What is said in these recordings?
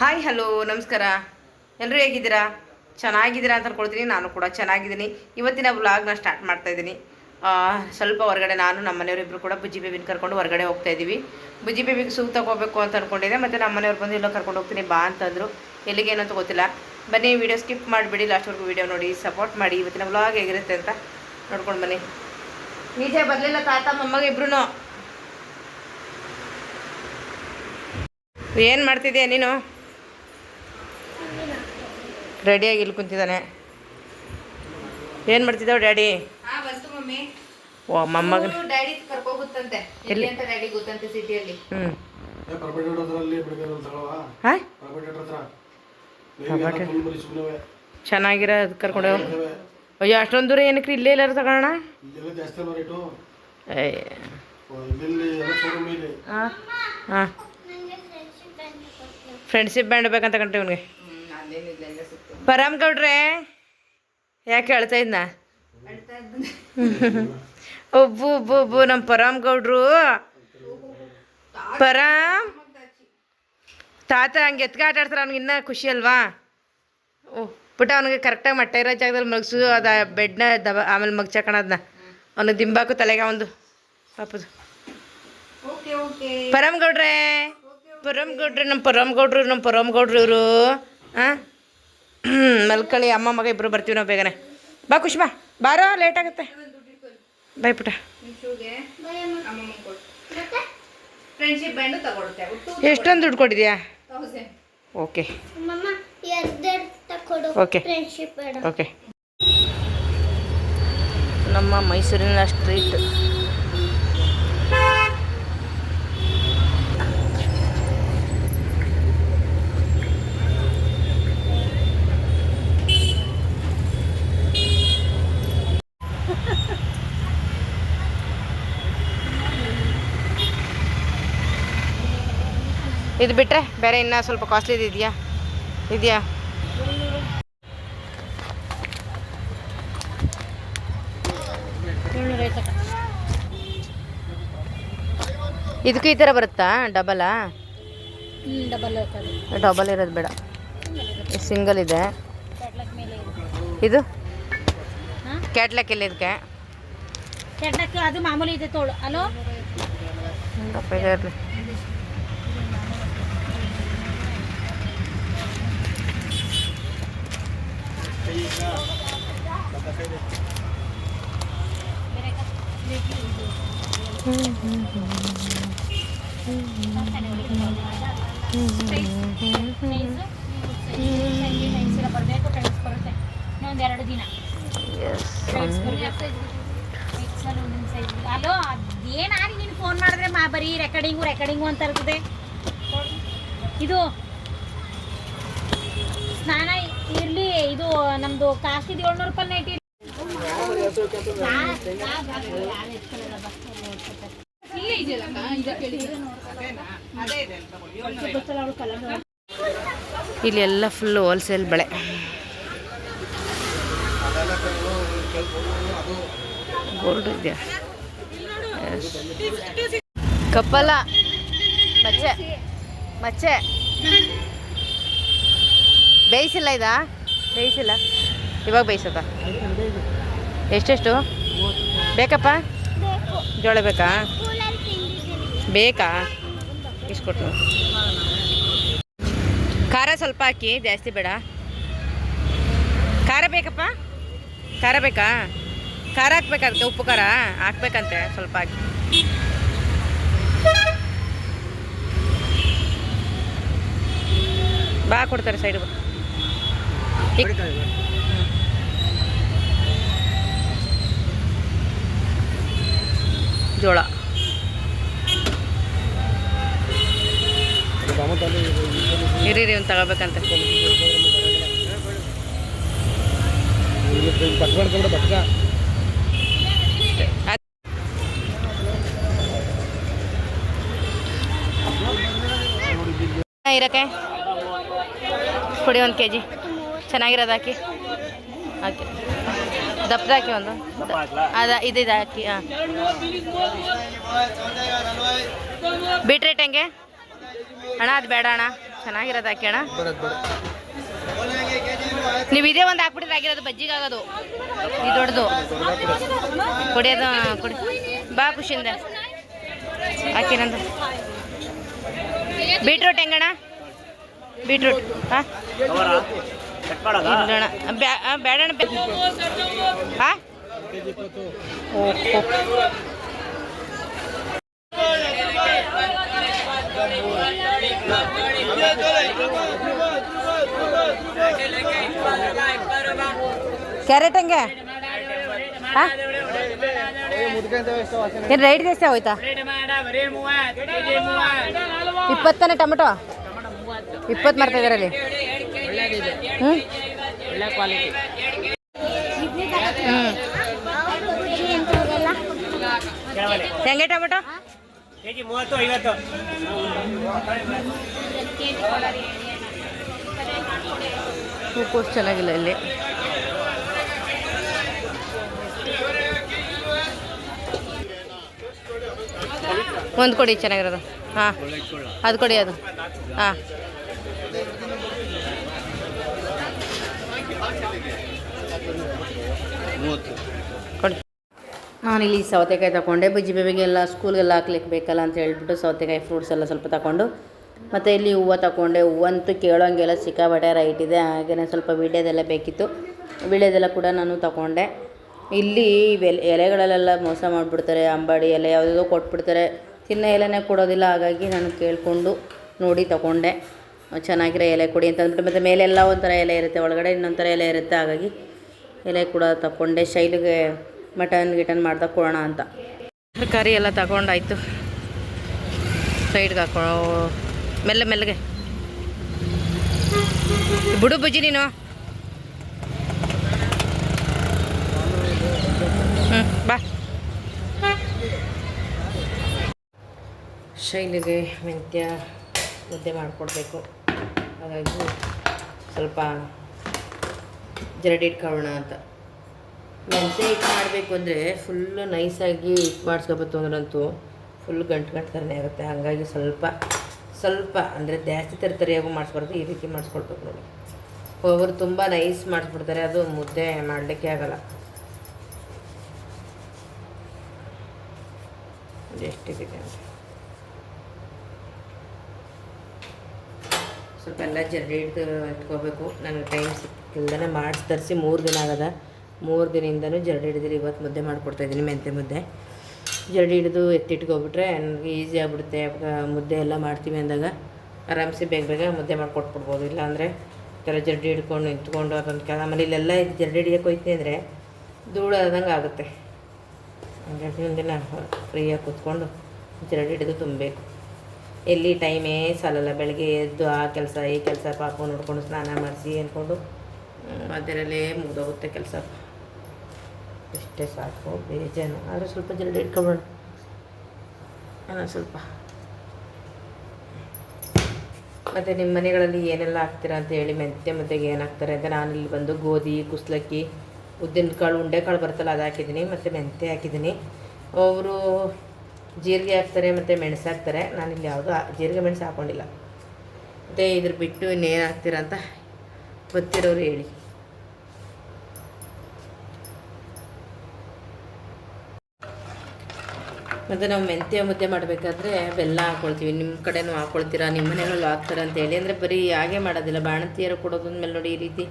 Hi hello ನಮಸ್ಕಾರ. ಎಲ್ಲರೂ ಹೇಗಿದ್ದೀರಾ? ಚೆನ್ನಾಗಿದ್ದೀರಾ ಅಂತ ಅನ್ಕೊಳ್ತೀನಿ. ನಾನು ಕೂಡ ಚೆನ್ನಾಗಿದ್ದೀನಿ. ಇವತ್ತಿನ ಬ್ಲಾಗ್ನ ಸ್ಟಾರ್ಟ್ ಮಾಡ್ತಾ ಆ, ಸ್ವಲ್ಪ ಹೊರಗಡೆ ನಾನು ನಮ್ಮ ಮನೆಯವರಿಬ್ಬರು ಕೂಡ ಬುಜ್ಜಿ ಬೇಬಿನ ಕರ್ಕೊಂಡು ಹೊರಗಡೆ ಹೋಗ್ತಾ ಇದ್ದೀವಿ. ಬುಜ್ಜಿ ಬೇಬಿಗೆ ಸೂಪ್ ತಗೋಬೇಕು ಅಂತ ಅನ್ಕೊಂಡಿದ್ದೆ. ಮತ್ತು ನಮ್ಮ ಮನೆಯವ್ರು ಬಂದು ಎಲ್ಲೋ ಕರ್ಕೊಂಡು ಹೋಗ್ತೀನಿ ಬಾ ಅಂತಂದರು ಎಲ್ಲಿಗೆ ಏನಂತ ಗೊತ್ತಿಲ್ಲ. ಬನ್ನಿ ವಿಡಿಯೋ ಸ್ಕಿಪ್ ಮಾಡಿಬಿಡಿ. ಲಾಸ್ಟ್ವರೆಗೂ ವಿಡಿಯೋ ನೋಡಿ ಸಪೋರ್ಟ್ ಮಾಡಿ. ಇವತ್ತಿನ ವ್ಲಾಗ್ ಹೇಗಿರುತ್ತೆ ಅಂತ ನೋಡ್ಕೊಂಡು ಬನ್ನಿ. ಈಚೆ ಬರಲಿಲ್ಲ ತಾತ ಮೊಮ್ಮಗ ಇಬ್ರು ಏನು ಮಾಡ್ತಿದ್ದೀಯ ನೀನು? ರೆಡಿಯಾಗಿ ಇಲ್ಲಿ ಕುಂತಿದ್ದಾನೆ. ಏನು ಮಾಡ್ತಿದ್ದಾವೆ ಡ್ಯಾಡಿ? ಓ ಮೊಮ್ಮಗನ ಎಲ್ಲಿ? ಹ್ಞೂ ಚೆನ್ನಾಗಿರೋ ಅದು ಕರ್ಕೊಂಡು ಅಯ್ಯೋ ಅಷ್ಟೊಂದು ದೂರ ಏನಕ್ಕೆ ಇಲ್ಲೇ ಎಲ್ಲಾರು ತಗೋಣ ಹಾಂ ಹಾಂ. ಫ್ರೆಂಡ್ಶಿಪ್ ಬ್ಯಾಂಡ್ ಬೇಕಂತ ಕಂಡ್ರಿ ಇವನಿಗೆ. ಪರಾಮ್ ಗೌಡ್ರೆ ಯಾಕೆ ಹೇಳ್ತಾ ಇದ್ನ? ಒಬ್ಬು ಒಬ್ಬು ಒಬ್ಬು ನಮ್ಮ ಪರಮ್ ಗೌಡ್ರು. ಪರಾಮ್ ತಾತ ಹಂಗೆ ಎತ್ಕ ಆಟ ಆಡ್ತಾರೆ ಅವ್ನಿಗೆ ಇನ್ನೂ ಖುಷಿ ಅಲ್ವಾ? ಓ ಪುಟ್ಟ ಅವ್ನಿಗೆ ಕರೆಕ್ಟಾಗಿ ಮಟ್ಟ ಇರೋ ಜಾಗದಲ್ಲಿ ಮಲಗಿಸು ಅದ ಬೆಡ್ನ ದಬ ಆಮೇಲೆ ಮಗ್ಚಾಕಣದನ್ನ ಅವನಿಗೆ ದಿಂಬಾಕು ತಲೆಗೆ ಒಂದು ಪಾಪದು. ಪರಮ್ ಗೌಡ್ರೆ ಪರಮ್ ಗೌಡ್ರೆ ನಮ್ಮ ಪರಮ್ ಗೌಡ್ರು ನಮ್ಮ ಪರಮ್ ಗೌಡ್ರು ಇವರು ಹಾಂ ಮಲ್ಕಳಿ ಅಮ್ಮ ಮಗ ಇಬ್ಬರು ಬರ್ತೀವಿ ನಾವು ಬೇಗನೆ. ಬಾ ಖುಷಿ ಬಾ ಬಾರೋ ಲೇಟ್ ಆಗುತ್ತೆ. ಬಾಯ್ ಪುಟ ಎಷ್ಟೊಂದು ದುಡ್ಡು ಕೊಟ್ಟಿದ್ಯಾ? ಓಕೆ ಓಕೆ ಓಕೆ ನಮ್ಮ ಮೈಸೂರಿನ ಸ್ಟ್ರೀಟ್ ಇದು ಬಿಟ್ಟರೆ ಬೇರೆ ಇನ್ನೂ ಸ್ವಲ್ಪ ಕಾಸ್ಟ್ಲಿದು ಇದೆಯಾ? ಇದೆಯಾ? ಇದಕ್ಕೂ ಈ ಥರ ಬರುತ್ತಾ? ಡಬಲಾ ಡಬಲ್ ಡಬಲ್ ಇರೋದು ಬೇಡ. ಸಿಂಗಲ್ ಇದೆ. ಇದು. ಕ್ಯಾಟ್ಲಾಕ್ ಎಲ್ಲ ಇದಕ್ಕೆ? ಕ್ಯಾಟ್ಲಾಕ್ ಅದು ಮಾಮೂಲಿ ಇದೆ ತೋಳು. ಅಲೋ ದಪ್ಪ ಇದೆ ಇರಲಿ ಬರಬೇಕು ಫ್ರೆಂಡ್ಸ್ ಬರುತ್ತೆ ಇನ್ನೊಂದು ಎರಡು ದಿನ ಅಲೋ ಅದೇನಾರಿ ನೀನು ಫೋನ್ ಮಾಡಿದ್ರೆ ಮಾ ಬರೀ ರೆಕಾರ್ಡಿಂಗು ರೆಕಾರ್ಡಿಂಗು ಅಂತ ಇರ್ತದೆ ಇದು ಸ್ನಾನ ಇರಲಿ ಇದು ನಮ್ದು ಕಾಸ್ಟ್ ಇದು ಏಳ್ನೂರು ರೂಪಾಯಿ ನೈಟ್ ಇಲ್ಲಿ ಎಲ್ಲ ಫುಲ್ ಹೋಲ್ಸೇಲ್ ಬೆಳೆ ಗೋಲ್ಡ್ ಕಪ್ಪಲ ಮಚ್ಚೆ ಮಚ್ಚೆ. ಬೇಯಿಸಿಲ್ಲ ಇದಾ? ಬೇಯಿಸಿಲ್ಲ. ಇವಾಗ ಬೇಯಿಸದ? ಎಷ್ಟೆಷ್ಟು? ಬೇಕಪ್ಪ? ಜೋಳ ಬೇಕಾ? ಬೇಕಾ? ಇಸ್ಕೊಟ್ಟು ಖಾರ ಸ್ವಲ್ಪ ಹಾಕಿ, ಜಾಸ್ತಿ ಬೇಡ. ಖಾರ ಬೇಕಪ್ಪ? ಖಾರ ಬೇಕಾ? ಖಾರ ಹಾಕ್ಬೇಕಂತೆ ಉಪ್ಪು ಖಾರ? ಹಾಕ್ಬೇಕಂತೆ ಸ್ವಲ್ಪ ಹಾಕಿ. ಬಾ ಕೊಡ್ತಾರೆ ಸೈಡ್ ಬಾ ಜೋಳ. ಇರಿ ಒಂದು ತಗೋಬೇಕಂತ. ಬಟ್ ಮಾಡ್ಕೊಂಡ್ರೆ ಬಟ್ಕ ಅದ್- ಇರಕ್ಕೆ. ಕೊಡಿ ಒಂದು ಕೆ ಜಿ ಚೆನ್ನಾಗಿರೋದು ಹಾಕಿ. ಹಾಕಿ. ದಪ್ಪದ ಹಾಕಿ ಒಂದು. ಅದ ಇದು ಇದು ಹಾಕಿ ಹಾಂ. ಬೀಟ್ರೇಟ್ ಹೆಂಗೆ? ಅಣ್ಣ, ಅದು ಬೇಡ ಅಣ್ಣ. ಚೆನ್ನಾಗಿರೋದು ಹಾಕಿ ಅಣ್ಣ. ನೀವು ಇದೇ ಒಂದು ಹಾಕ್ಬಿಟ್ರೆ ಆಗಿರೋದು ಬಜ್ಜಿಗೆ ಆಗೋದು ಇದು ದೊಡ್ಡದು. ಕುಡಿಯೋದು, ಕುಡಿ. ಬಾ ಖುಷಿಯಿಂದ. ಹಾಕಿರಂದು ಬೀಟ್ರೂಟ್ ಹೆಂಗಣ್ಣ? ಬೀಟ್ರೂಟ್ ಹಾಂ? ಇಲ್ಲಣ್ಣ ಬ್ಯಾ ಆ, ಬೇಡಣ್ಣ ಬೇ ಹಾಂ ಕ್ಯಾರೆಟ್ ಹಂಗೆ? ಹಾಂ ಏನು ರೈಟ್ ಜಾಸ್ತಿ ಹೋಯ್ತಾ? ಇಪ್ಪತ್ತನೇ ಟೊಮೆಟೊ? ಇಪ್ಪತ್ತು ಮಾಡ್ತಾ ಇದಾರೆ ಅಲ್ಲಿ ಕ್ವಾಲಿಟಿ ಹ್ಞೂ ಹೆಂಗೆ ಟೊಮೆಟೊ ಕೆಜಿ ಮೂವತ್ತು ಐವತ್ತು. ಹೂಕೋಸು ಚೆನ್ನಾಗಿಲ್ಲ ಇಲ್ಲಿ. ಒಂದು ಕೊಡಿ ಚೆನ್ನಾಗಿರೋದು. ಹಾಂ ಅದು ಕೊಡಿ ಅದು. ಹಾಂ. ನಾನಿಲ್ಲಿ ಸೌತೆಕಾಯಿ ತಗೊಂಡೆ. ಬಜ್ಜಿ ಬೇಬಿಗೆಲ್ಲ ಸ್ಕೂಲ್ಗೆಲ್ಲ ಹಾಕ್ಲಿಕ್ಕೆ ಬೇಕಲ್ಲ ಅಂತ ಹೇಳ್ಬಿಟ್ಟು ಸೌತೆಕಾಯಿ ಫ್ರೂಟ್ಸ್ ಎಲ್ಲ ಸ್ವಲ್ಪ ತಗೊಂಡು. ಮತ್ತು ಇಲ್ಲಿ ಹೂವು ತಗೊಂಡೆ. ಹೂವಂತೂ ಕೇಳೋಂಗೆಲ್ಲ ಸಿಕ್ಕಾಬಟ್ಟೆ ರೈಟ್ ಇದೆ. ಹಾಗೆಯೇ ಸ್ವಲ್ಪ ವೀಳ್ಯದೆಲ್ಲ ಬೇಕಿತ್ತು. ವೀಳ್ಯದೆಲ್ಲ ಕೂಡ ನಾನು ತಗೊಂಡೆ. ಇಲ್ಲಿ ಎಲೆ ಎಲೆಗಳಲ್ಲೆಲ್ಲ ಮೋಸ ಮಾಡಿಬಿಡ್ತಾರೆ. ಅಂಬಾಡಿ ಎಲೆ ಯಾವುದೋ ಕೊಟ್ಬಿಡ್ತಾರೆ. ತಿನ್ನೋ ಎಲೆನೇ ಕೊಡೋದಿಲ್ಲ. ಹಾಗಾಗಿ ನಾನು ಕೇಳಿಕೊಂಡು ನೋಡಿ ತಗೊಂಡೆ. ಚೆನ್ನಾಗಿರೋ ಎಲೆ ಕೊಡಿ ಅಂತ ಅಂದ್ಬಿಟ್ಟು ಮತ್ತು ಮೇಲೆಲ್ಲ ಒಂಥರ ಎಲೆ ಇರುತ್ತೆ. ಒಳಗಡೆ ಇನ್ನೊಂಥರ ಎಲೆ ಇರುತ್ತೆ. ಹಾಗಾಗಿ ಎಲೆ ಕೂಡ ತಗೊಂಡೆ ಶೈಲಿಗೆ ಮಟನ್ ಗಿಟನ್ ಮಾಡ್ದಾಗ ಕೊಡೋಣ ಅಂತ. ತರಕಾರಿ ಎಲ್ಲ ತಗೊಂಡಾಯ್ತು. ಸೈಡ್ಗೆ ಹಾಕೋ, ಮೆಲ್ಲ ಮೆಲ್ಲಗೆ ಬಿಡು ಬುಜ್ಜಿ ನೀನು. ಬಾ. ಶೈಲಿಗೆ ಮೆಂತ್ಯ ಮುದ್ದೆ ಮಾಡಿಕೊಡ್ಬೇಕು. ಹಾಗಾಗಿ ಸ್ವಲ್ಪ ಜರಡಿ ಇಟ್ಕೊಳ್ಳೋಣ ಅಂತ. ಮೆಂತ್ಯ ಹಿಟ್ಟು ಮಾಡಬೇಕು ಅಂದರೆ ಫುಲ್ಲು ನೈಸಾಗಿ ಹಿಟ್ಟು ಮಾಡಿಸ್ಕೊಬೇಕು ಅಂದ್ರಂತೂ ಫುಲ್ ಗಂಟು ಗಂಟು ಥರನೇ ಆಗುತ್ತೆ. ಹಾಗಾಗಿ ಸ್ವಲ್ಪ ಸ್ವಲ್ಪ ಅಂದರೆ ಜಾಸ್ತಿ ತರತರಿಯಾಗೂ ಮಾಡಿಸ್ಬಾರ್ದು, ಈ ರೀತಿ ಮಾಡಿಸ್ಕೊಳ್ಬೇಕು ನೋಡಿ. ಒಬ್ಬರು ತುಂಬ ನೈಸ್ ಮಾಡಿಸ್ಬಿಡ್ತಾರೆ, ಅದು ಮುದ್ದೆ ಮಾಡಲಿಕ್ಕೆ ಆಗಲ್ಲ. ಎಷ್ಟಿದೆ ಸ್ವಲ್ಪ ಎಲ್ಲ ಜರಡಿ ಹಿಡ್ದು ಇಟ್ಕೋಬೇಕು. ನನಗೆ ಟೈಮ್ ಸಿಕ್ಕಿಲ್ದೇ ಮಾಡಿಸಿ ತರಿಸಿ ಮೂರು ದಿನ ಆಗದ. ಮೂರು ದಿನದಿಂದನೂ ಜರಡಿ ಹಿಡಿದಿರಿ ಇವತ್ತು ಮುದ್ದೆ ಮಾಡಿಕೊಡ್ತಾಯಿದ್ದೀನಿ ಮೆಂತೆ ಮುದ್ದೆ. ಜರಡಿ ಹಿಡಿದು ಎತ್ತಿಟ್ಕೊಬಿಟ್ರೆ ನನಗೆ ಈಸಿ ಆಗಿಬಿಡುತ್ತೆ. ಮುದ್ದೆ ಎಲ್ಲ ಮಾಡ್ತೀವಿ ಅಂದಾಗ ಆರಾಮ್ಸೆ ಬೇಗ ಬೇಗ ಮುದ್ದೆ ಮಾಡಿಕೊಟ್ಬಿಡ್ಬೋದು. ಇಲ್ಲಾಂದರೆ ಈ ಥರ ಜರಡಿ ಹಿಡ್ಕೊಂಡು ನಿಂತ್ಕೊಂಡು ಅದೊಂದು ಕೆಲ ಆಮೇಲೆ ಇಲ್ಲೆಲ್ಲ ಇದು ಜರಡಿ ಹಿಡಿಯೋಕೆ ಹೋಯ್ತೀನಿ ಅಂದರೆ ಧೂಳು ಆದಂಗೆ ಆಗುತ್ತೆ. ಒಂದಿನ ಫ್ರೀಯಾಗಿ ಕೂತ್ಕೊಂಡು ಜರಡಿ ಹಿಡಿದು ತುಂಬಬೇಕು. ಎಲ್ಲಿ ಟೈಮೇ ಸಾಲಲ್ಲ, ಬೆಳಗ್ಗೆ ಎದ್ದು ಆ ಕೆಲಸ, ಈ ಕೆಲಸ, ಪಾಪ ನೋಡ್ಕೊಂಡು ಸ್ನಾನ ಮಾಡಿಸಿ ಅಂದ್ಕೊಂಡು ಅದರಲ್ಲೇ ಮುಗಿದೋಗುತ್ತೆ ಕೆಲಸ. ಇಷ್ಟೇ ಸಾಕು ಬೇಜಾನು ಆದರೆ ಸ್ವಲ್ಪ ಜಲ್ದಿ ಇಟ್ಕೊಬೋಣ ಅಲ್ಲ ಸ್ವಲ್ಪ. ಮತ್ತು ನಿಮ್ಮ ಮನೆಗಳಲ್ಲಿ ಏನೆಲ್ಲ ಹಾಕ್ತೀರಾ ಅಂತ ಹೇಳಿ ಮೆಂತ್ಯ ಮತ್ತೆಗೆ ಏನು ಹಾಕ್ತಾರೆ ಅಂತ ನಾನು ಇಲ್ಲಿ ಬಂದು ಗೋಧಿ, ಕುಸ್ಲಕ್ಕಿ ಉದ್ದಿನ ಕಾಳು ಉಂಡೆ ಕಾಳು ಬರ್ತಲ್ಲ ಅದು ಹಾಕಿದ್ದೀನಿ. ಮತ್ತು ಮೆಂತ್ಯ ಹಾಕಿದ್ದೀನಿ. ಅವರು ಜೀರಿಗೆ ಹಾಕ್ತಾರೆ ಮತ್ತು ಮೆಣಸು ಹಾಕ್ತಾರೆ. ನಾನಿಲ್ಲಿ ಇಲ್ಲಿ ಹಾ- ಜೀರಿಗೆ ಮೆಣಸು ಹಾಕ್ಕೊಂಡಿಲ್ಲ ಮತ್ತು ಇದ್ರ ಬಿಟ್ಟು ಇನ್ನೇನು ಹಾಕ್ತೀರ ಅಂತ ಗೊತ್ತಿರೋರು ಹೇಳಿ. ಮತ್ತು ನಾವು ಮೆಂತ್ಯ ಮುದ್ದೆ ಮಾಡಬೇಕಾದ್ರೆ ಬೆಲ್ಲ ಹಾಕ್ಕೊಳ್ತೀವಿ ನಿಮ್ಮ ಕಡೆನೂ ಹಾಕ್ಕೊಳ್ತೀರಾ ನಿಮ್ಮ ಮನೆಗಳಲ್ಲೂ ಹಾಕ್ತಾರೆ ಅಂತ ಹೇಳಿ. ಅಂದರೆ ಬರೀ ಹಾಗೆ ಮಾಡೋದಿಲ್ಲ. ಬಾಣಂತಿಯರು ಕೊಡೋದಂದ್ಮೇಲೆ ನೋಡಿ ಈ ರೀತಿ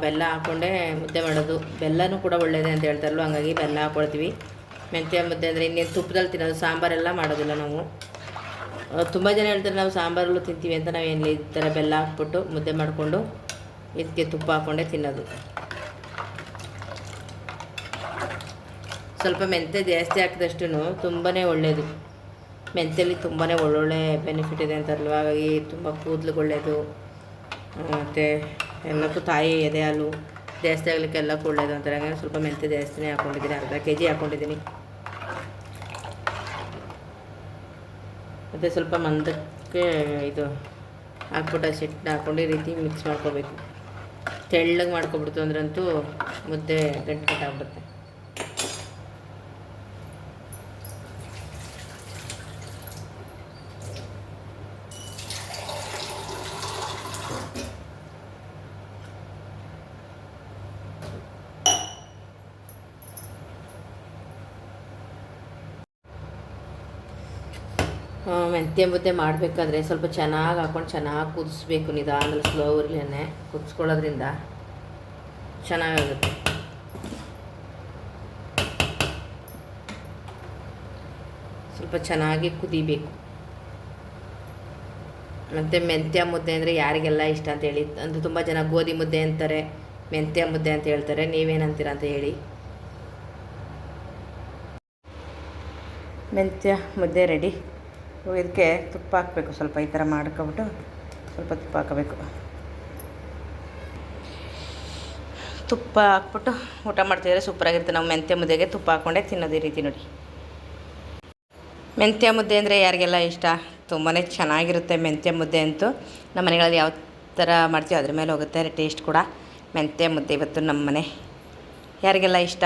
ಬೆಲ್ಲ ಹಾಕ್ಕೊಂಡೇ ಮುದ್ದೆ ಮಾಡೋದು. ಬೆಲ್ಲನೂ ಕೂಡ ಒಳ್ಳೆಯದೇ ಅಂತ ಹೇಳ್ತಾರಲ್ಲ ಹಂಗಾಗಿ ಬೆಲ್ಲ ಹಾಕ್ಕೊಳ್ತೀವಿ ಮೆಂತ್ಯ ಮುದ್ದೆ ಅಂದರೆ ಇನ್ನೇನು ತುಪ್ಪದಲ್ಲಿ ತಿನ್ನೋದು, ಸಾಂಬಾರೆಲ್ಲ ಮಾಡೋದಿಲ್ಲ ನಾವು. ತುಂಬ ಜನ ಹೇಳ್ತಾರೆ ನಾವು ಸಾಂಬಾರಲ್ಲೂ ತಿಂತೀವಿ ಅಂತ ನಾವೇನು ಈ ಥರ ಬೆಲ್ಲ ಹಾಕ್ಬಿಟ್ಟು ಮುದ್ದೆ ಮಾಡಿಕೊಂಡು ಇದಕ್ಕೆ ತುಪ್ಪ ಹಾಕ್ಕೊಂಡೆ ತಿನ್ನೋದು. ಸ್ವಲ್ಪ ಮೆಂತ್ಯ ಜಾಸ್ತಿ ಹಾಕಿದಷ್ಟು ತುಂಬಾ ಒಳ್ಳೆಯದು ಮೆಂತ್ಯಲ್ಲಿ ತುಂಬಾ ಒಳ್ಳೊಳ್ಳೆ ಬೆನಿಫಿಟ್ ಇದೆ ಅಂತಾರಲ್ವ? ಹಾಗಾಗಿ ತುಂಬ ಕೂದಲಿಗೆ ಒಳ್ಳೆಯದು ಮತ್ತು ಎಲ್ಲಕ್ಕೂ ತಾಯಿ ಎದೆ ಹಾಲು ಜಾಸ್ತಿ ಆಗಲಿಕ್ಕೆ ಎಲ್ಲಕ್ಕೂ ಒಳ್ಳೆಯದು ಅಂತಾರೆ. ಹಾಗಾಗಿ ಸ್ವಲ್ಪ ಮೆಂತ್ಯ ಜಾಸ್ತಿನೇ ಹಾಕ್ಕೊಂಡಿದ್ದೀನಿ ಅರ್ಧ ಕೆ ಜಿ ಹಾಕ್ಕೊಂಡಿದ್ದೀನಿ ಮತ್ತು ಸ್ವಲ್ಪ ಮಂದಕ್ಕೆ ಇದು ಹಾಕ್ಬಿಟ್ಟು ಸಿಟ್ಟು ಹಾಕ್ಕೊಂಡು ಈ ರೀತಿ ಮಿಕ್ಸ್ ಮಾಡ್ಕೋಬೇಕು. ತೆಳ್ಳಗೆ ಮಾಡ್ಕೊಬಿಡ್ತು ಅಂದ್ರಂತೂ ಮುದ್ದೆ ಗಂಟು ಕಟ್ಟಾಗ್ಬಿಡುತ್ತೆ. ಮೆಂತ್ಯ ಮುದ್ದೆ ಮಾಡಬೇಕಾದ್ರೆ ಸ್ವಲ್ಪ ಚೆನ್ನಾಗಿ ಹಾಕೊಂಡು ಚೆನ್ನಾಗಿ ಕುದಿಸ್ಬೇಕು ನಿಧಾನದಲ್ಲಿ ಸ್ಲೋ ಉರ್ಲೇನೆ ಕುದಿಸ್ಕೊಳ್ಳೋದ್ರಿಂದ ಚೆನ್ನಾಗಾಗುತ್ತೆ. ಸ್ವಲ್ಪ ಚೆನ್ನಾಗಿ ಕುದಿಬೇಕು. ಮತ್ತು ಮೆಂತ್ಯ ಮುದ್ದೆ ಅಂದರೆ ಯಾರಿಗೆಲ್ಲ ಇಷ್ಟ ಅಂತ ಹೇಳಿ, ಅಂದರೆ ತುಂಬ ಜನ ಗೋಧಿ ಮುದ್ದೆ ಅಂತಾರೆ, ಮೆಂತ್ಯ ಮುದ್ದೆ ಅಂತ ಹೇಳ್ತಾರೆ, ನೀವೇನಂತೀರ ಅಂತ ಹೇಳಿ. ಮೆಂತ್ಯ ಮುದ್ದೆ ರೆಡಿ ಇದಕ್ಕೆ ತುಪ್ಪ ಹಾಕಬೇಕು. ಸ್ವಲ್ಪ ಈ ಥರ ಮಾಡ್ಕೊಬಿಟ್ಟು ಸ್ವಲ್ಪ ತುಪ್ಪ ಹಾಕಬೇಕು. ತುಪ್ಪ ಹಾಕ್ಬಿಟ್ಟು ಊಟ ಮಾಡ್ತಿದ್ರೆ ಸೂಪರಾಗಿರುತ್ತೆ ನಾವು ಮೆಂತ್ಯ ಮುದ್ದೆಗೆ ತುಪ್ಪ ಹಾಕ್ಕೊಂಡೆ ತಿನ್ನೋದು ಈ ರೀತಿ ನೋಡಿ. ಮೆಂತ್ಯ ಮುದ್ದೆ ಅಂದರೆ ಯಾರಿಗೆಲ್ಲ ಇಷ್ಟ? ತುಂಬಾ ಚೆನ್ನಾಗಿರುತ್ತೆ ಮೆಂತ್ಯ ಮುದ್ದೆ ಅಂತೂ. ನಮ್ಮ ಮನೆಗಳಲ್ಲಿ ಯಾವ ಥರ ಮಾಡ್ತೀವಿ ಅದ್ರ ಮೇಲೆ ಹೋಗುತ್ತೆ. ಟೇಸ್ಟ್ ಕೂಡ. ಮೆಂತ್ಯ ಮುದ್ದೆ ಇವತ್ತು ನಮ್ಮ ಮನೆ ಯಾರಿಗೆಲ್ಲ ಇಷ್ಟ?